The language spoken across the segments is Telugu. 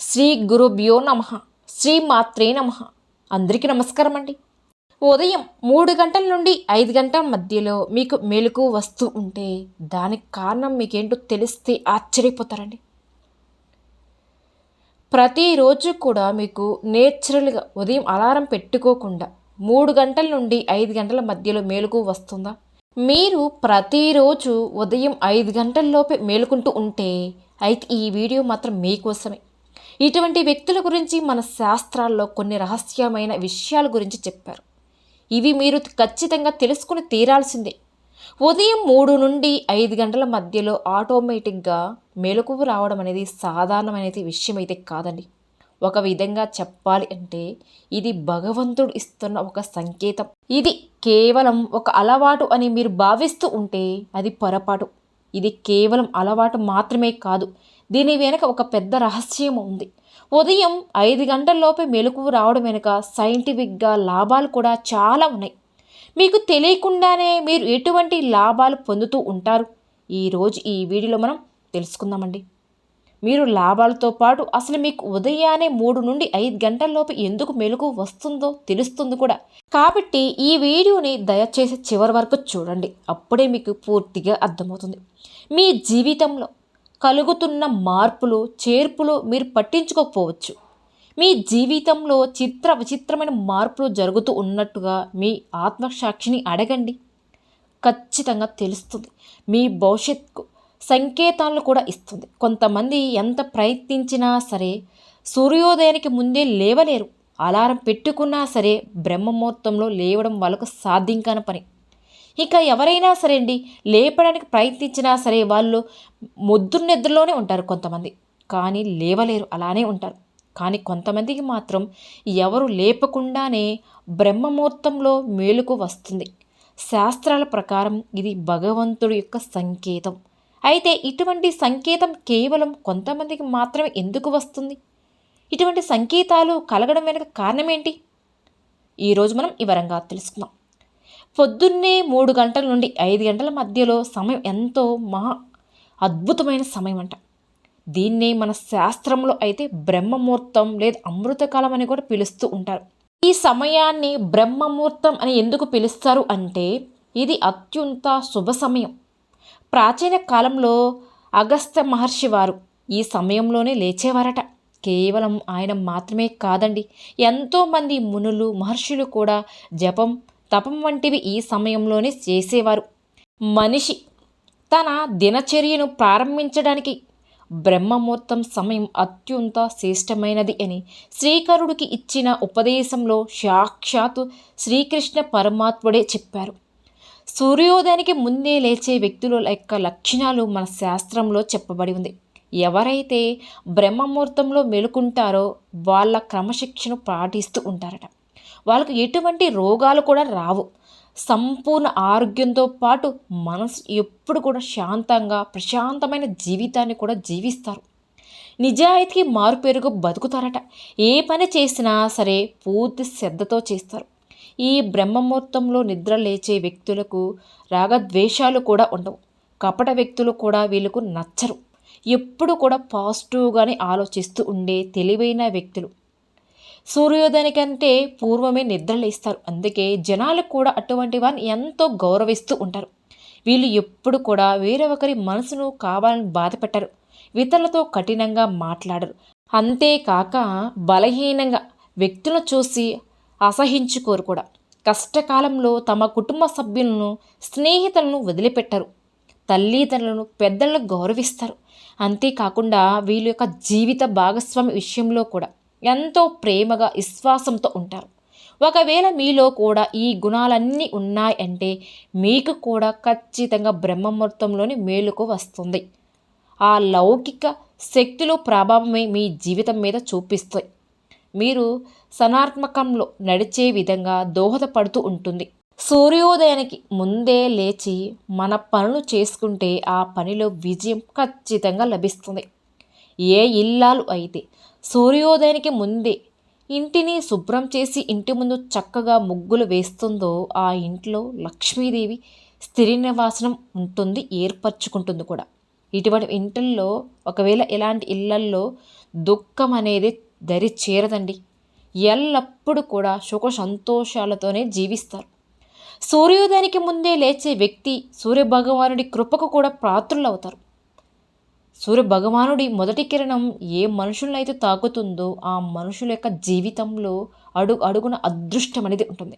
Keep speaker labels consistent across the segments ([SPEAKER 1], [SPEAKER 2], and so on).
[SPEAKER 1] శ్రీ గురుభ్యో నమ శ్రీ మాత్రే నమ. అందరికీ నమస్కారం అండి. ఉదయం మూడు గంటల నుండి ఐదు గంటల మధ్యలో మీకు మెలకు వస్తూ ఉంటే దానికి కారణం మీకేంటో తెలిస్తే ఆశ్చర్యపోతారండి. ప్రతిరోజు కూడా మీకు నేచురల్గా ఉదయం అలారం పెట్టుకోకుండా మూడు గంటల నుండి ఐదు గంటల మధ్యలో మేలుకు వస్తుందా? మీరు ప్రతిరోజు ఉదయం ఐదు గంటల్లోపే మేలుకుంటూ ఉంటే అయితే ఈ వీడియో మాత్రం మీకోసమే. ఇటువంటి వ్యక్తుల గురించి మన శాస్త్రాల్లో కొన్ని రహస్యమైన విషయాల గురించి చెప్పారు. ఇవి మీరు ఖచ్చితంగా తెలుసుకుని తీరాల్సిందే. ఉదయం మూడు నుండి ఐదు గంటల మధ్యలో ఆటోమేటిక్గా మెలకువ రావడం అనేది సాధారణమైన విషయం అయితే కాదండి. ఒక విధంగా చెప్పాలి అంటే ఇది భగవంతుడు ఇస్తున్న ఒక సంకేతం. ఇది కేవలం ఒక అలవాటు అని మీరు భావిస్తూ ఉంటే అది పొరపాటు. ఇది కేవలం అలవాటు మాత్రమే కాదు. దీని వెనుక ఒక పెద్ద రహస్యం ఉంది. ఉదయం ఐదు గంటల్లోపే మెలకువ రావడం వెనుక సైంటిఫిక్గా లాభాలు కూడా చాలా ఉన్నాయి. మీకు తెలియకుండానే మీరు ఎటువంటి లాభాలు పొందుతూ ఉంటారు? ఈరోజు ఈ వీడియోలో మనం తెలుసుకుందామండి. మీరు లాభాలతో పాటు అసలు మీకు ఉదయాన్నే మూడు నుండి ఐదు గంటల్లోపు ఎందుకు మెలకు వస్తుందో తెలుస్తుంది కూడా. కాబట్టి ఈ వీడియోని దయచేసి చివరి వరకు చూడండి. అప్పుడే మీకు పూర్తిగా అర్థమవుతుంది. మీ జీవితంలో కలుగుతున్న మార్పులు చేర్పులు మీరు పట్టించుకోకపోవచ్చు. మీ జీవితంలో చిత్ర విచిత్రమైన మార్పులు జరుగుతూ ఉన్నట్టుగా మీ ఆత్మసాక్షిని అడగండి. ఖచ్చితంగా తెలుస్తుంది. మీ భవిష్యత్తుకు సంకేతాలను కూడా ఇస్తుంది. కొంతమంది ఎంత ప్రయత్నించినా సరే సూర్యోదయానికి ముందే లేవలేరు. అలారం పెట్టుకున్నా సరే బ్రహ్మముహూర్తంలో లేవడం వాళ్ళకు సాధ్యం కాని పని. ఇక ఎవరైనా సరే అండి లేపడానికి ప్రయత్నించినా సరే వాళ్ళు ముద్దురు నిద్రలోనే ఉంటారు కొంతమంది. కానీ లేవలేరు అలానే ఉంటారు. కానీ కొంతమందికి మాత్రం ఎవరు లేపకుండానే బ్రహ్మముహూర్తంలో మేలుకు వస్తుంది. శాస్త్రాల ప్రకారం ఇది భగవంతుడి యొక్క సంకేతం. అయితే ఇటువంటి సంకేతం కేవలం కొంతమందికి మాత్రమే ఎందుకు వస్తుంది? ఇటువంటి సంకేతాలు కలగడం వెనుక కారణం ఏంటి ఈరోజు మనం వివరంగా తెలుసుకుందాం. పొద్దున్నే మూడు గంటల నుండి ఐదు గంటల మధ్యలో సమయం ఎంతో మహా అద్భుతమైన సమయం అంట దీన్నే మన శాస్త్రంలో అయితే బ్రహ్మముహూర్తం లేదా అమృతకాలం అని కూడా పిలుస్తూ ఉంటారు. ఈ సమయాన్ని బ్రహ్మముహూర్తం అని ఎందుకు పిలుస్తారు అంటే ఇది అత్యంత శుభ సమయం. ప్రాచీన కాలంలో అగస్త్య మహర్షి వారు ఈ సమయంలోనే లేచేవారట. కేవలం ఆయన మాత్రమే కాదండి ఎంతోమంది మునులు మహర్షులు కూడా జపం తపం వంటివి ఈ సమయంలోనే చేసేవారు. మనిషి తన దినచర్యను ప్రారంభించడానికి బ్రహ్మముహూర్తం సమయం అత్యంత శ్రేష్టమైనది అని శ్రీకరుడికి ఇచ్చిన ఉపదేశంలో సాక్షాత్తు శ్రీకృష్ణ పరమాత్ముడే చెప్పారు. సూర్యోదయానికి ముందే లేచే వ్యక్తుల యొక్క లక్షణాలు మన శాస్త్రంలో చెప్పబడి ఉంది. ఎవరైతే బ్రహ్మముహూర్తంలో మెలుకుంటారో వాళ్ళ క్రమశిక్షను పాటిస్తూ ఉంటారట. వాళ్ళకి ఎటువంటి రోగాలు కూడా రావు. సంపూర్ణ ఆరోగ్యంతో పాటు మనసు ఎప్పుడు కూడా శాంతంగా ప్రశాంతమైన జీవితాన్ని కూడా జీవిస్తారు. నిజాయితీకి మారుపేరుగా బతుకుతారట. ఏ పని చేసినా సరే పూర్తి శ్రద్ధతో చేస్తారు. ఈ బ్రహ్మముహూర్తంలో నిద్ర లేచే వ్యక్తులకు రాగద్వేషాలు కూడా ఉండవు. కపట వ్యక్తులు కూడా వీళ్ళకు నచ్చరు. ఎప్పుడు కూడా పాజిటివ్గానే ఆలోచిస్తూ ఉండే తెలివైన వ్యక్తులు. సూర్యోదయానికంటే పూర్వమే నిద్రలేస్తారు. అందుకే జనాలు కూడా అటువంటి వారిని ఎంతో గౌరవిస్తూ ఉంటారు. వీళ్ళు ఎప్పుడు కూడా వేరే ఒకరి మనసును కావాలని బాధ పెట్టరు ఇతరులతో కఠినంగా మాట్లాడరు. అంతేకాక బలహీనంగా వ్యక్తులను చూసి అసహించుకోరు కూడా. కష్టకాలంలో తమ కుటుంబ సభ్యులను స్నేహితులను వదిలిపెట్టరు. తల్లిదండ్రులను పెద్దలను గౌరవిస్తారు. అంతేకాకుండా వీళ్ళ యొక్క జీవిత భాగస్వామి విషయంలో కూడా. ఎంతో ప్రేమగా విశ్వాసంతో ఉంటారు. ఒకవేళ మీలో కూడా ఈ గుణాలన్నీ ఉన్నాయంటే మీకు కూడా ఖచ్చితంగా బ్రహ్మముహూర్తంలోని మేలుకు వస్తుంది. ఆ లౌకిక శక్తులు ప్రభావమే మీ జీవితం మీద చూపిస్తాయి. మీరు సనాత్మకంలో నడిచే విధంగా దోహదపడుతూ ఉంటుంది. సూర్యోదయానికి ముందే లేచి మన పనులు చేసుకుంటే ఆ పనిలో విజయం ఖచ్చితంగా లభిస్తుంది. ఏ ఇల్లాలు అయితే సూర్యోదయానికి ముందే ఇంటిని శుభ్రం చేసి ఇంటి ముందు చక్కగా ముగ్గులు వేస్తుందో ఆ ఇంట్లో లక్ష్మీదేవి స్థిర నివాసనం ఉంటుంది ఏర్పరచుకుంటుంది కూడా. ఇటువంటి ఇంటిల్లో ఒకవేళ ఇలాంటి ఇళ్ళల్లో దుఃఖం అనేది దరి చేరదండి. ఎల్లప్పుడూ కూడా సుఖ సంతోషాలతోనే జీవిస్తారు. సూర్యోదయానికి ముందే లేచే వ్యక్తి సూర్యభగవానుడి కృపకు కూడా పాత్రులవుతారు. సూర్య భగవానుడి మొదటి కిరణం ఏ మనుషులనైతే తాకుతుందో ఆ మనుషుల యొక్క జీవితంలో అడుగు అడుగున అదృష్టం అనేది ఉంటుంది.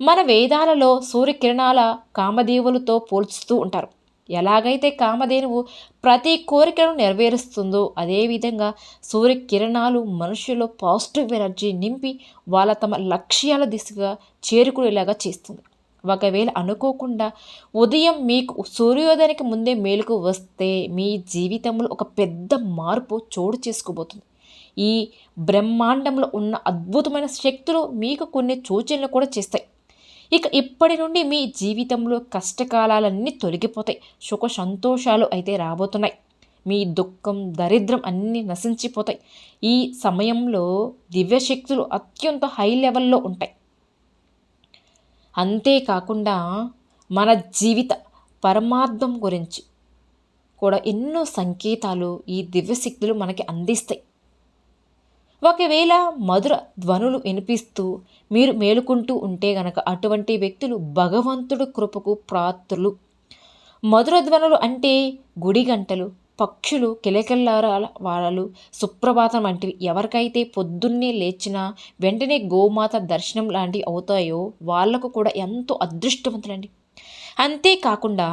[SPEAKER 1] మన వేదాలలో సూర్యకిరణాల కామదేవులతో పోల్చుతూ ఉంటారు. ఎలాగైతే కామధేనువు ప్రతి కోరికను నెరవేరుస్తుందో అదేవిధంగా సూర్యకిరణాలు మనుషుల్లో పాజిటివ్ ఎనర్జీ నింపి వాళ్ళ తమ లక్ష్యాల దిశగా చేరుకునేలాగా చేస్తుంది. ఒకవేళ అనుకోకుండా ఉదయం మీకు సూర్యోదయానికి ముందే మేలుకు వస్తే మీ జీవితంలో ఒక పెద్ద మార్పు చోటు చేసుకోబోతుంది. ఈ బ్రహ్మాండంలో ఉన్న అద్భుతమైన శక్తులు మీకు కొన్ని సూచనలు కూడా చేస్తాయి. ఇక ఇప్పటి నుండి మీ జీవితంలో కష్టకాలాలన్నీ తొలగిపోతాయి. సుఖ సంతోషాలు అయితే రాబోతున్నాయి. మీ దుఃఖం దరిద్రం అన్నీ నశించిపోతాయి. ఈ సమయంలో దివ్యశక్తులు అత్యంత హై లెవెల్లో ఉంటాయి. అంతేకాకుండా మన జీవిత పరమార్థం గురించి కూడా ఎన్నో సంకేతాలు ఈ దివ్యశక్తులు మనకి అందిస్తాయి. ఒకవేళ మధుర ధ్వనులు వినిపిస్తూ మీరు మేలుకుంటూ ఉంటే గనక అటువంటి వ్యక్తులు భగవంతుడు కృపకు ప్రాత్రులు మధుర ధ్వనులు అంటే గుడి గంటలు పక్షులు కిలకిల్లారాల వాళ్ళు సుప్రభాతం వంటివి ఎవరికైతే పొద్దున్నే లేచినా వెంటనే గోమాత దర్శనం లాంటివి అవుతాయో వాళ్ళకు కూడా ఎంతో అదృష్టవంతులండి. అంతేకాకుండా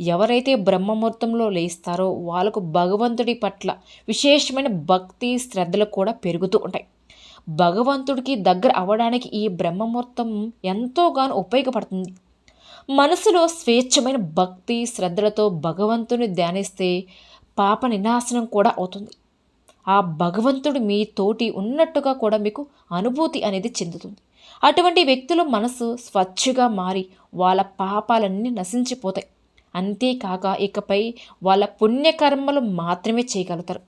[SPEAKER 1] ఎవరైతే బ్రహ్మముహూర్తంలో లేస్తారో వాళ్ళకు భగవంతుడి పట్ల విశేషమైన భక్తి శ్రద్ధలు కూడా పెరుగుతూ ఉంటాయి. భగవంతుడికి దగ్గర అవ్వడానికి ఈ బ్రహ్మముహూర్తం ఎంతోగానో ఉపయోగపడుతుంది. మనసులో స్వేచ్ఛమైన భక్తి శ్రద్ధలతో భగవంతుని ధ్యానిస్తే పాప నినాశనం కూడా అవుతుంది. ఆ భగవంతుడు మీ తోటి ఉన్నట్టుగా కూడా మీకు అనుభూతి అనేది చెందుతుంది. అటువంటి వ్యక్తుల మనసు స్వచ్ఛగా మారి వాళ్ళ పాపాలన్నీ నశించిపోతాయి. అంతేకాక ఇకపై వాళ్ళ పుణ్యకర్మలు మాత్రమే చేయగలుగుతారు.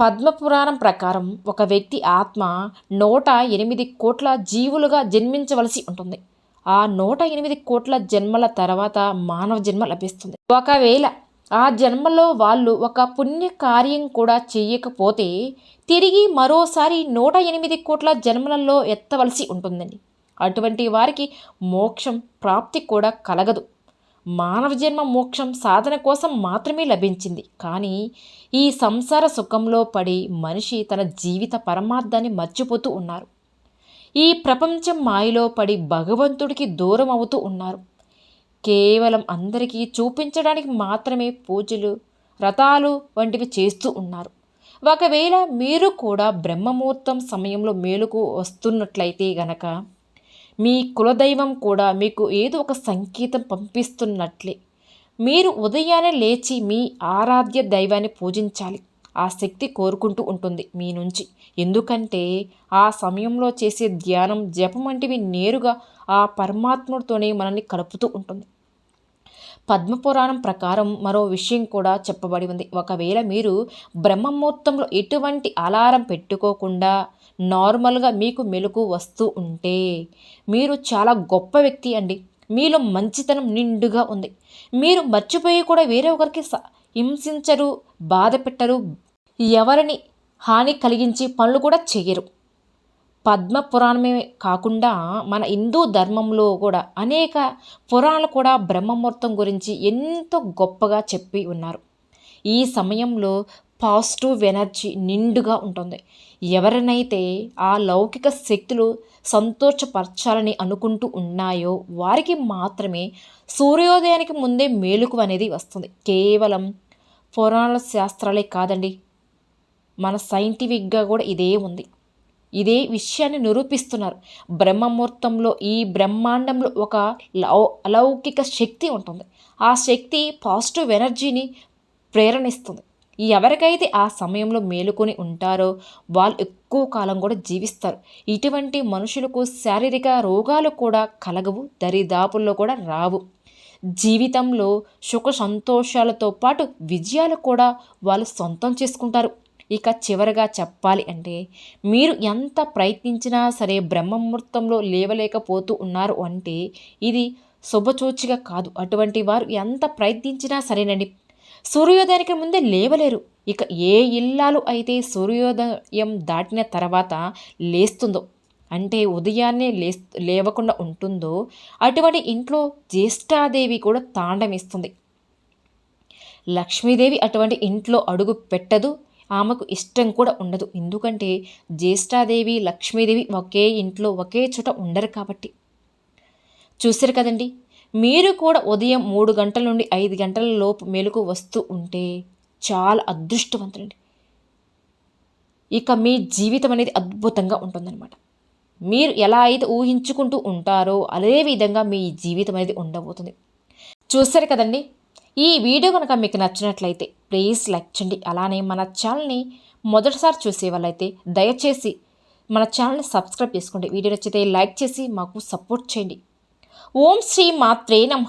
[SPEAKER 1] పద్మపురాణం ప్రకారం ఒక వ్యక్తి ఆత్మ నూట ఎనిమిది కోట్ల జీవులుగా జన్మించవలసి ఉంటుంది. ఆ నూట ఎనిమిది కోట్ల జన్మల తర్వాత మానవ జన్మ లభిస్తుంది. ఒకవేళ ఆ జన్మలో వాళ్ళు ఒక పుణ్య కార్యం కూడా చేయకపోతే తిరిగి మరోసారి నూట ఎనిమిది కోట్ల జన్మలలో ఎత్తవలసి ఉంటుందండి అటువంటి వారికి మోక్షం ప్రాప్తి కూడా కలగదు. మానవ జన్మ మోక్షం సాధన కోసం మాత్రమే లభించింది. కానీ ఈ సంసార సుఖంలో పడి మనిషి తన జీవిత పరమార్థాన్ని మర్చిపోతూ ఉన్నారు. ఈ ప్రపంచం మాయలో పడి భగవంతుడికి దూరం అవుతూ ఉన్నారు. కేవలం అందరికీ చూపించడానికి మాత్రమే పూజలు రథాలు వంటివి చేస్తూ ఉన్నారు. ఒకవేళ మీరు కూడా బ్రహ్మముహూర్తం సమయంలో మేలుకు వస్తున్నట్లయితే గనక మీ కులదైవం కూడా మీకు ఏదో ఒక సంకేతం పంపిస్తున్నట్లే. మీరు ఉదయాన్నే లేచి మీ ఆరాధ్య దైవాన్ని పూజించాలి. ఆ శక్తి కోరుకుంటూ ఉంటుంది మీ నుంచి. ఎందుకంటే ఆ సమయంలో చేసే ధ్యానం జపం వంటివి నేరుగా ఆ పరమాత్ముడితోనే మనల్ని కలుపుతూ ఉంటుంది. పద్మపురాణం ప్రకారం మరో విషయం కూడా చెప్పబడి ఉంది. ఒకవేళ మీరు బ్రహ్మముహూర్తంలో ఎటువంటి అలారం పెట్టుకోకుండా నార్మల్గా మీకు మెలకు వస్తూ ఉంటే మీరు చాలా గొప్ప వ్యక్తి అండి. మీలో మంచితనం నిండుగా ఉంది. మీరు మర్చిపోయి కూడా వేరే ఒకరికి హింసించరు బాధ పెట్టరు ఎవరిని హాని కలిగించి పనులు కూడా చేయరు. పద్మ పురాణమే కాకుండా మన హిందూ ధర్మంలో కూడా అనేక పురాణాలు కూడా బ్రహ్మముహూర్తం గురించి ఎంతో గొప్పగా చెప్పి ఉన్నారు. ఈ సమయంలో పాజిటివ్ ఎనర్జీ నిండుగా ఉంటుంది. ఎవరినైతే ఆ లౌకిక శక్తులు సంతోషపరచాలని అనుకుంటూ ఉన్నాయో వారికి మాత్రమే సూర్యోదయానికి ముందే మేలుకు అనేది వస్తుంది. కేవలం పురాణ శాస్త్రాలే కాదండి. మన సైంటిఫిక్గా కూడా ఇదే ఉంది. ఇదే విషయాన్ని నిరూపిస్తున్నారు. బ్రహ్మముహూర్తంలో ఈ బ్రహ్మాండంలో ఒక లౌ అలౌకిక శక్తి ఉంటుంది. ఆ శక్తి పాజిటివ్ ఎనర్జీని ప్రేరణిస్తుంది. ఎవరికైతే ఆ సమయంలో మేలుకొని ఉంటారో వాళ్ళు ఎక్కువ కాలం కూడా జీవిస్తారు. ఇటువంటి మనుషులకు శారీరక రోగాలు కూడా కలగవు దరిదాపుల్లో కూడా రావు. జీవితంలో సుఖ సంతోషాలతో పాటు విజయాలు కూడా వాళ్ళు సొంతం చేసుకుంటారు. ఇక చివరగా చెప్పాలి అంటే మీరు ఎంత ప్రయత్నించినా సరే బ్రహ్మముహూర్తంలో లేవలేకపోతూ ఉన్నారు అంటే ఇది శుభచోచిగా కాదు. అటువంటి వారు ఎంత ప్రయత్నించినా సరేనండి. సూర్యోదయానికి ముందే లేవలేరు. ఇక ఏ ఇల్లాలు అయితే సూర్యోదయం దాటిన తర్వాత లేస్తుందో అంటే ఉదయాన్నే లే లేవకుండా ఉంటుందో అటువంటి ఇంట్లో జ్యేష్ఠాదేవి కూడా తాండమిస్తుంది. లక్ష్మీదేవి అటువంటి ఇంట్లో అడుగు పెట్టదు. ఆమెకు ఇష్టం కూడా ఉండదు. ఎందుకంటే జ్యేష్ఠాదేవి లక్ష్మీదేవి ఒకే ఇంట్లో ఒకే చోట ఉండరు కాబట్టి. చూశారు కదండి మీరు కూడా ఉదయం మూడు గంటల నుండి ఐదు గంటల లోపు మెలకు వస్తూ ఉంటే చాలా అదృష్టవంతులండి. ఇక మీ జీవితం అనేది అద్భుతంగా ఉంటుందన్నమాట. మీరు ఎలా అయితే ఊహించుకుంటూ ఉంటారో అదే విధంగా మీ జీవితం అనేది ఉండబోతుంది. చూస్తారు కదండి ఈ వీడియో కనుక మీకు నచ్చినట్లయితే ప్లీజ్ లైక్ చేయండి. అలానే మన ఛానల్ని మొదటిసారి చూసే వాళ్ళైతే దయచేసి మన ఛానల్ని సబ్స్క్రైబ్ చేసుకోండి. వీడియో నచ్చితే లైక్ చేసి మాకు సపోర్ట్ చేయండి. ఓం శ్రీ మాత్రే నమ.